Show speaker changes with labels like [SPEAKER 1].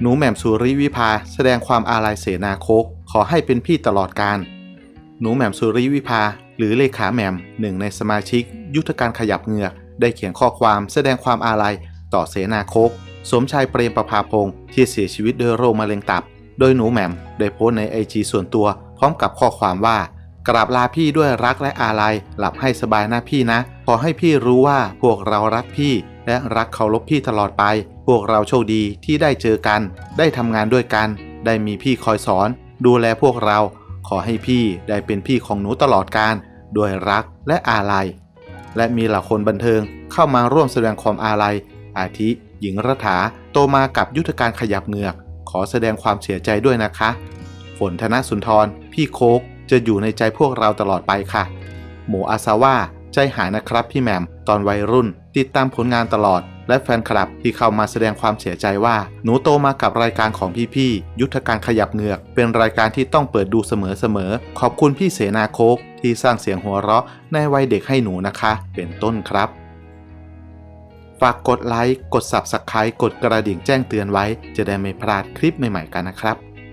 [SPEAKER 1] หนูแหม่มสุริวิภาแสดงความอาลัยเสนาโคกขอให้เป็นพี่ตลอดการ หนูแหม่มสุริวิภา หรือเลขาแหม่มหนึ่งในสมาชิก ยุทธการขยับเหงือกได้เขียนข้อความแสดงความอาลัยต่อเสนาโคกสมชายเปรมประภาพงศ์ที่เสียชีวิตด้วยโรคมะเร็งตับ โดยหนูแหม่มได้โพสต์ในไอจีส่วนตัว พร้อมกับข้อความว่ากราบลาพี่ด้วยรักและอาลัยหลับให้สบายนะพี่นะ ขอให้พี่รู้ว่าพวกเรารักพี่ และรักเคารพพี่ตลอดไป พวกเราโชคดีที่ได้เจอกัน ได้ทำงานด้วยกัน ได้มีพี่คอยสอน ดูแลพวกเรา ขอให้พี่ได้เป็นพี่ของหนูตลอดการด้วยรักและอาลัย และมีเหล่าคนบันเทิงเข้ามาร่วมแสดงความอาลัย อาทิ หญิงรัฐา โตมากับยุทธการขยับเหงือก ขอแสดงความเสียใจด้วยนะคะ ฝนธนสุนทร พี่โคกจะอยู่ในใจพวกเราตลอดไปค่ะ หมูอาซาว่า ใจหายนะครับพี่แหม่มตอนวัยรุ่น ติดตามผลงานตลอด และแฟนคลับที่เข้ามาแสดงความเสียใจว่า หนูโตมากับรายการของพี่ๆยุทธการขยับเหงือก เป็นรายการที่ต้องเปิดดูเสมอๆขอบคุณพี่เสนาโคกที่สร้างเสียงหัวเราะในวัยเด็กให้หนูนะคะ เป็นต้นครับฝากกดไลค์ กด Subscribe กดกระดิ่งแจ้งเตือนไว้ จะได้ไม่พลาดคลิปใหม่ๆกันนะครับ